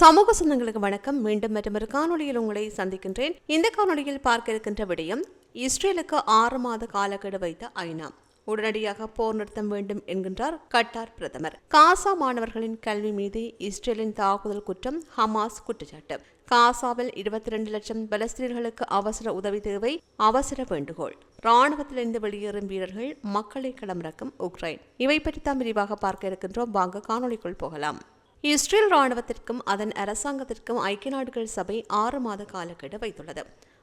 சமூக சொந்தங்களுக்கு வணக்கம். மீண்டும் மற்றொரு காணொளியில் உங்களை சந்திக்கின்றேன். இந்த காணொளியில் பார்க்க இருக்கின்ற விடயம் இஸ்ரேலுக்கு ஆறு மாத காலக்கெடு வைத்த ஐநா. உடனடியாக போர் நிறுத்தம் வேண்டும் என்கின்றார் கட்டார் பிரதமர். காசா மாணவர்களின் கல்வி மீது இஸ்ரேலின் தாக்குதல் குற்றம் ஹமாஸ் குற்றச்சாட்டு. காசாவில் இருபத்தி ரெண்டு லட்சம் பலஸ்தீனர்களுக்கு அவசர உதவி தேவை அவசர வேண்டுகோள். ராணுவத்திலிருந்து வெளியேறும் வீரர்கள் மக்களை களமிறக்கும் உக்ரைன். இவை பற்றி தான் விரிவாக பார்க்க இருக்கின்றோம். வாங்க காணொளிக்குள் போகலாம். இஸ்ரேல் ராணுவத்திற்கும் அதன் அரசாங்கத்திற்கும் ஐக்கிய நாடுகள் சபை ஆறு மாத காலக்கெடு வைத்துள்ளது.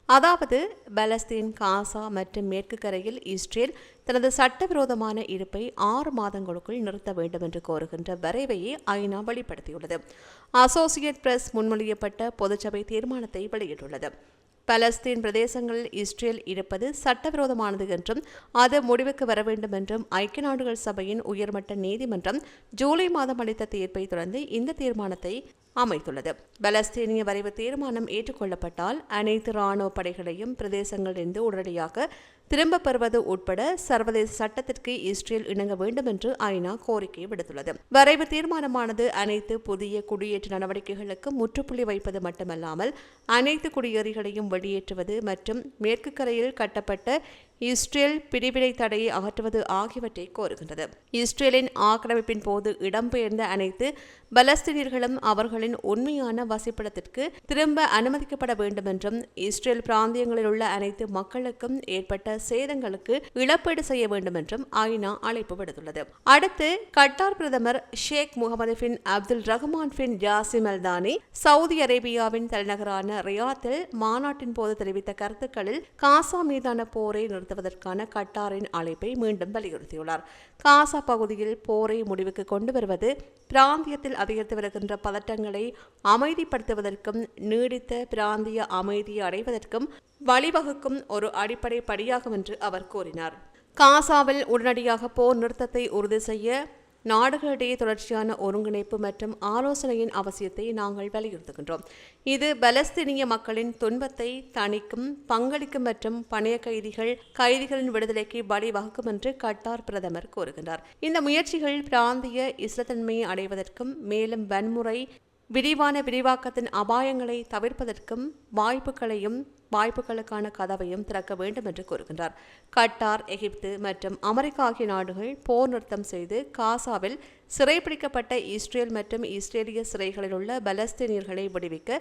அதாவது பலஸ்தீன் காசா மற்றும் மேற்கு கரையில் இஸ்ரேல் தனது சட்டவிரோதமான இருப்பை ஆறு மாதங்களுக்குள் நிறுத்த வேண்டும் என்று கோருகின்ற வரைவையே ஐநா வெளிப்படுத்தியுள்ளது. அசோசியேட் பிரஸ் முன்மொழியப்பட்ட பொதுச்சபை தீர்மானத்தை வெளியிட்டுள்ளது. பலஸ்தீன் பிரதேசங்களில் இஸ்ரேல் இருப்பது சட்டவிரோதமானது என்றும் அது முடிவுக்கு வர வேண்டும் என்றும் ஐக்கிய நாடுகள் சபையின் உயர்மட்ட நீதிமன்றம் ஜூலை மாதம் அளித்த தீர்ப்பை தொடர்ந்து இந்த தீர்மானத்தை அமைத்துள்ளது. பலஸ்தீனிய வரைவு தீர்மானம் ஏற்றுக்கொள்ளப்பட்டால் அனைத்து இராணுவ படைகளையும் பிரதேசங்களிலிருந்து உடனடியாக திரும்பப் பெறுவது உட்பட சர்வதேச சட்டத்திற்கு இஸ்ரேல் இணங்க வேண்டும் என்று ஐநா கோரிக்கை விடுத்துள்ளது. வரைவு தீர்மானமானது அனைத்து புதிய குடியேற்ற நடவடிக்கைகளுக்கு முற்றுப்புள்ளி வைப்பது மட்டுமல்லாமல் அனைத்து குடியேறிகளையும் வெளியேற்றுவது மற்றும் மேற்கு கரையில் கட்டப்பட்ட இஸ்ரேல் பிரிவினை தடையை அகற்றுவது ஆகியவற்றை கோருகின்றது. இஸ்ரேலின் ஆக்கிரமிப்பின் போது இடம்பெயர்ந்த அனைத்து பலஸ்தீனியர்களும் அவர்களின் உண்மையான வசிப்பிடத்திற்கு திரும்ப அனுமதிக்கப்பட வேண்டும் என்றும் இஸ்ரேல் பிராந்தியங்களில் உள்ள அனைத்து மக்களுக்கும் ஏற்பட்ட சேதங்களுக்கு இழப்பீடு செய்ய வேண்டும் என்றும் ஐநா அழைப்பு விடுத்துள்ளது. அடுத்து கட்டார் பிரதமர் Sheikh Mohammed bin Abdul Rahman bin Jassim Al Thani Saudi அரேபியாவின் தலைநகரான ரியாத்தில் மாநாட்டின் போது தெரிவித்த கருத்துக்களில் காசா மீதான போரை நிறுத்துவதற்கான கட்டாரின் அழைப்பை மீண்டும் வலியுறுத்தியுள்ளார். காசா பகுதியில் போரை முடிவுக்கு கொண்டு வருவது பிராந்தியத்தில் அதிகரித்து வருகின்ற பதட்டங்களை அமைதிப்படுத்துவதற்கும் நீடித்த பிராந்திய அமைதியை அடைவதற்கும் வழிவகுக்கும் ஒரு அடிப்படை படியாகும் என்று அவர் கூறினார். காசாவில் உடனடியாக போர் நிறுத்தத்தை உறுதி செய்ய நாடுகளிடையே தொடர்ச்சியான ஒருங்கிணைப்பு மற்றும் ஆலோசனையின் அவசியத்தை நாங்கள் வலியுறுத்துகின்றோம். இது பலஸ்தீனிய மக்களின் துன்பத்தை தணிக்கும் பங்களிக்கும் மற்றும் பணைய கைதிகள் கைதிகளின் விடுதலைக்கு வழிவகுக்கும் என்று கட்டார் பிரதமர் கூறுகின்றார். இந்த முயற்சிகள் பிராந்திய இஸ்லத்தன்மையை அடைவதற்கும் மேலும் வன்முறை விரிவான விரிவாக்கத்தின் அபாயங்களை தவிர்ப்பதற்கும் வாய்ப்புகளையும் வாய்ப்புகளுக்கான கதவையும் திறக்க வேண்டும் என்று கூறுகின்றார். கட்டார் எகிப்து மற்றும் அமெரிக்கா ஆகிய நாடுகள் போர் நிறுத்தம் செய்து காசாவில் சிறைப்பிடிக்கப்பட்ட இஸ்ரேல் மற்றும் இஸ்ரேலிய சிறைகளில் உள்ள பலஸ்தீனியர்களை விடுவிக்க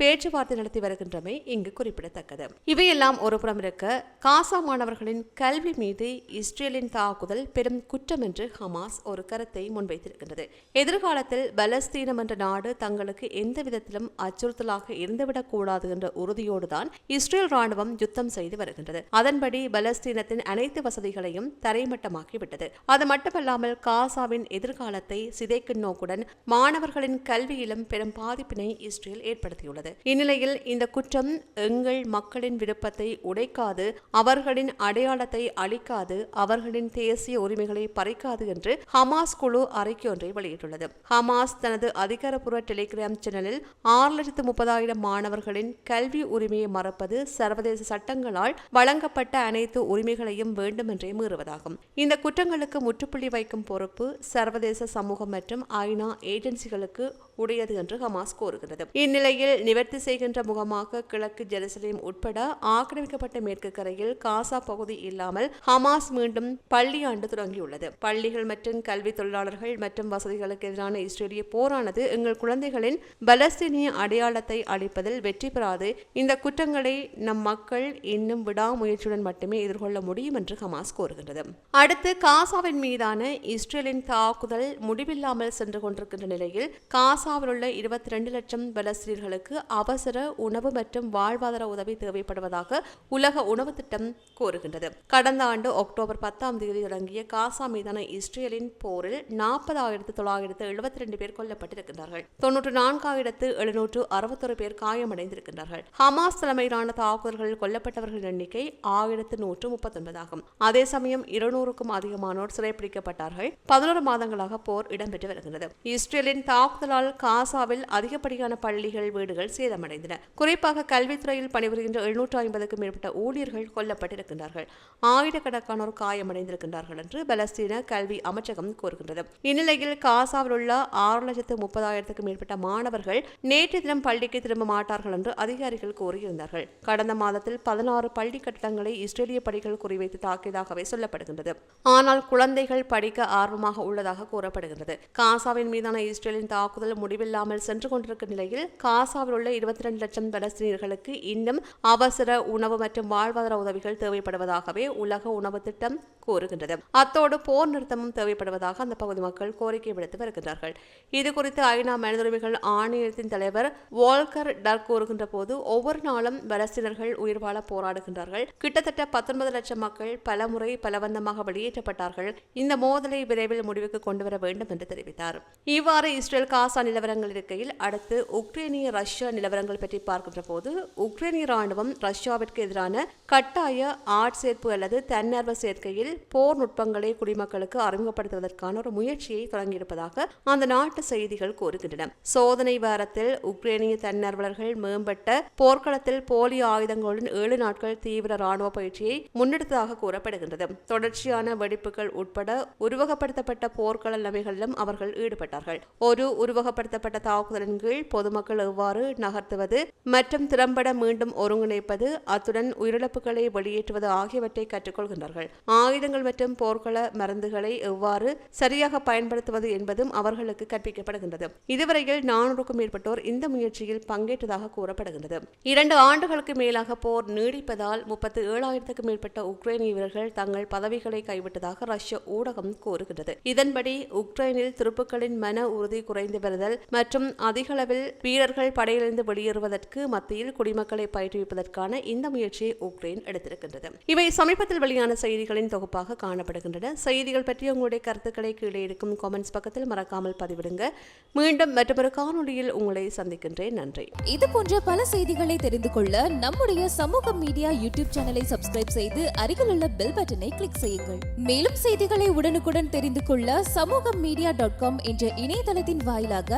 பேச்சுவார்த்தை நடத்தி வருகின்றமை இங்கு குறிப்பிடத்தக்கது. இவையெல்லாம் ஒருபுறம் இருக்க காசா மாணவர்களின் கல்வி மீது இஸ்ரேலின் தாக்குதல் பெரும் குற்றம் என்று ஹமாஸ் ஒரு கருத்தை முன்வைத்திருக்கின்றது. எதிர்காலத்தில் பலஸ்தீனம் என்ற நாடு தங்களுக்கு எந்த விதத்திலும் அச்சுறுத்தலாக இருந்துவிடக்கூடாது என்ற உறுதியோடுதான் இஸ்ரேல் ராணுவம் யுத்தம் செய்து வருகின்றது. அதன்படி பலஸ்தீனத்தின் அனைத்து வசதிகளையும் தரைமட்டமாக்கிவிட்டது. அது மட்டுமல்லாமல் காசாவின் எதிர்கால எதிர்காலத்தை சிதைக்கும் நோக்குடன் மாணவர்களின் கல்வியிலும் பெரும் பாதிப்பினை இஸ்ரேல் ஏற்படுத்தியுள்ளது. இந்நிலையில் இந்த குற்றம் எங்கள் மக்களின் விருப்பத்தை உடைக்காது அவர்களின் அடையாளத்தை அளிக்காது அவர்களின் தேசிய உரிமைகளை பறிக்காது என்று ஹமாஸ் குழு அறிக்கை ஒன்றை வெளியிட்டுள்ளது. ஹமாஸ் தனது அதிகாரப்பூர்வ டெலிகிராம் சேனலில் ஆறு லட்சத்து முப்பதாயிரம் மாணவர்களின் கல்வி உரிமையை மறப்பது சர்வதேச சட்டங்களால் வழங்கப்பட்ட அனைத்து உரிமைகளையும் வேண்டுமென்றே மீறுவதாகும். இந்த குற்றங்களுக்கு முற்றுப்புள்ளி வைக்கும் பொறுப்பு சர்வதேச சமூகம் மற்றும் ஐநா ஏஜென்சிகளுக்கு உடையது என்று ஹமாஸ் கூறுகிறது இந்நிலையில் நிவர்த்தி செய்கின்ற முகமாக கிழக்கு ஜெருசலேம் உட்பட ஆக்கிரமிக்கப்பட்ட மேற்கு கரையில் காசா பகுதி இல்லாமல் ஹமாஸ் மீண்டும் பள்ளி ஆண்டு தொடங்கியுள்ளது. பள்ளிகள் மற்றும் கல்வி தொழிலாளர்கள் மற்றும் வசதிகளுக்கு எதிரான இஸ்ரேலிய போரானது எங்கள் குழந்தைகளின் பலஸ்தீனிய அடையாளத்தை அளிப்பதில் வெற்றி பெறாது. இந்த குற்றங்களை நம் மக்கள் இன்னும் விடாமுயற்சியுடன் மட்டுமே எதிர்கொள்ள முடியும் என்று ஹமாஸ் கூறுகின்றது. அடுத்து காசாவின் மீதான இஸ்ரேலின் தாக்குதல் முடிவில்லாமல் சென்று கொண்டிருக்கின்ற நிலையில் காசா காசாவில் உள்ள இருபத்தி ரெண்டு லட்சம் பலஸ்தீனர்களுக்கு அவசர உணவு மற்றும் வாழ்வாதார உதவி தேவைப்படுவதாக உலக உணவு திட்டம் கூறுகின்றது. கடந்த ஆண்டு அக்டோபர் பத்தாம் தேதி தொடங்கிய காசா மீதான இஸ்ரேலின் போரில் நாற்பதாயிரத்து தொள்ளாயிரத்து எழுபத்தி ரெண்டு பேர் கொல்லப்பட்டிருக்கின்றார்கள். தொன்னூற்று நான்காயிரத்து எழுநூற்று அறுபத்தொரு பேர் காயமடைந்திருக்கின்றார்கள். ஹமாஸ் தலைமையிலான தாக்குதல்களில் கொல்லப்பட்டவர்களின் எண்ணிக்கை ஆயிரத்து நூற்று முப்பத்தொன்பதாகும். அதே சமயம் இருநூறுக்கும் அதிகமானோர் சிறைப்பிடிக்கப்பட்டார்கள். பதினோரு மாதங்களாக போர் இடம்பெற்று வருகிறது இஸ்ரேலின் தாக்குதலால் காசாவில் அதிகப்படியான பள்ளிகள் வீடுகள் சேதமடைந்தன. குறிப்பாக கல்வித்துறையில் பணிபுரிகின்ற எழுநூற்று ஐம்பதுக்கும் மேற்பட்ட ஊழியர்கள் கொல்லப்பட்டிருக்கின்றார்கள். ஆயிரக்கணக்கானோர் காயமடைந்திருக்கின்றார்கள் என்று பலஸ்தீன கல்வி அமைச்சகம் கூறுகின்றது. இந்நிலையில் காசாவில் உள்ள ஆறு லட்சத்து முப்பதாயிரத்துக்கும் மேற்பட்ட மாணவர்கள் நேற்று தினம் பள்ளிக்கு திரும்ப மாட்டார்கள் என்று அதிகாரிகள் கூறியிருந்தார்கள். கடந்த மாதத்தில் பதினாறு பள்ளி கட்டடங்களை இஸ்ரேலிய படிகள் குறிவைத்து தாக்கியதாகவே சொல்லப்படுகின்றது. ஆனால் குழந்தைகள் படிக்க ஆர்வமாக உள்ளதாக கூறப்படுகின்றது. காசாவின் மீதான இஸ்ரேலின் தாக்குதல் முடிவில்லாமல் சென்று கொண்டிருக்கும் நிலையில் காசாவில் உள்ள இருபத்தி ரெண்டு லட்சம் பலஸ்தீனியர்களுக்கு இன்னும் அவசர உணவு மற்றும் வாழ்வாதார உதவிகள் தேவைப்படுவதாகவே உலக உணவு திட்டம் கூறுகின்றது. அத்தோடு போர் நிறுத்தமும் தேவைப்படுவதாக அந்த பகுதி மக்கள் கோரிக்கை விடுத்து வருகின்றார்கள். இது குறித்து ஐநா மனித உரிமைகள் ஆணையத்தின் தலைவர் வால்கர் டர் கூறுகின்ற போது ஒவ்வொரு நாளும் பலஸ்தீனர்கள் உயிர் வாழ போராடுகின்றார்கள். கிட்டத்தட்ட பத்தொன்பது லட்சம் மக்கள் பலமுறை பலவந்தமாக வெளியேற்றப்பட்டார்கள். இந்த மோதலை விரைவில் முடிவுக்கு கொண்டுவர வேண்டும் என்று தெரிவித்தார். இவ்வாறு இஸ்ரேல் காசா நிலவரங்கள் இருக்கையில் அடுத்து உக்ரைனிய ரஷ்யா நிலவரங்கள் பற்றி பார்க்கின்ற போது உக்ரைனிய ராணுவம் ரஷ்யாவிற்கு எதிரான கட்டாய ஆட்சேர்ப்பு அல்லது தன்னார்வ சேர்க்கையில் போர் நுட்பங்களை குடிமக்களுக்கு அறிமுகப்படுத்துவதற்கான ஒரு முயற்சியை தொடங்கியிருப்பதாக அந்த நாட்டு செய்திகள் கூறுகின்றன. சோதனை வாரத்தில் உக்ரைனிய தன்னார்வலர்கள் மேம்பட்ட போர்க்களத்தில் போலி ஆயுதங்களுடன் ஏழு நாட்கள் தீவிர ராணுவ பயிற்சியை முன்னெடுத்ததாக கூறப்படுகின்றது. தொடர்ச்சியான வெடிப்புகள் உட்பட உருவகப்படுத்தப்பட்ட போர்க்கள நிலைமைகளிலும் அவர்கள் ஈடுபட்டார்கள். ஒரு உருவக உருவகப்படுத்தப்பட்ட தாக்குதலின் கீழ் பொதுமக்கள் எவ்வாறு நகர்த்துவது மற்றும் திறம்பட மீண்டும் ஒருங்கிணைப்பது அத்துடன் உயிரிழப்புகளை வெளியேற்றுவது ஆகியவற்றை கற்றுக்கொள்கின்றார்கள். ஆயுதங்கள் மற்றும் போர்க்கள மருந்துகளை எவ்வாறு சரியாக பயன்படுத்துவது என்பதும் அவர்களுக்கு கற்பிக்கப்படுகின்றது. இதுவரையில் நானூறுக்கும் மேற்பட்டோர் இந்த முயற்சியில் பங்கேற்றதாக கூறப்படுகின்றது. இரண்டு ஆண்டுகளுக்கு மேலாக போர் நீடிப்பதால் முப்பத்தி ஏழாயிரத்துக்கும் மேற்பட்ட உக்ரைனிய வீரர்கள் தங்கள் பதவிகளை கைவிட்டதாக ரஷ்ய ஊடகம் கூறுகின்றது. இதன்படி உக்ரைனில் துருப்புக்களின் மன உறுதி குறைந்து வருதல் மற்றும் அதிகளவில் வீரர்கள் படையிலிருந்து வெளியேறுவதற்கு மத்தியில் குடிமக்களை பயிற்றுவிப்பதற்கான இந்த முயற்சியை உக்ரைன் எடுத்திருக்கின்றது. இவை சமீபத்தில் வெளியான செய்திகளின் தொகுப்பாக காணப்படுகின்றன. செய்திகள் பற்றி உங்களுடைய கருத்துக்களை கீழே இருக்கும் காமெண்ட்ஸ் பக்கத்தில் மறக்காமல் பதிவிடுங்க. மீண்டும் மற்றொரு காணொலியில் உங்களை சந்திக்கின்றேன். நன்றி. இது போன்ற பல செய்திகளை தெரிந்து கொள்ள நம்முடைய சமூக மீடியா யூடியூப் சேனலை சப்ஸ்கிரைப் செய்து அருகில் உள்ள பெல் பட்டனை கிளிக் செய்யுங்கள். மேலும் செய்திகளை உடனுக்குடன் தெரிந்து கொள்ள சமூக மீடியா டாட் காம் என்ற இணையதளத்தின் வாயிலாக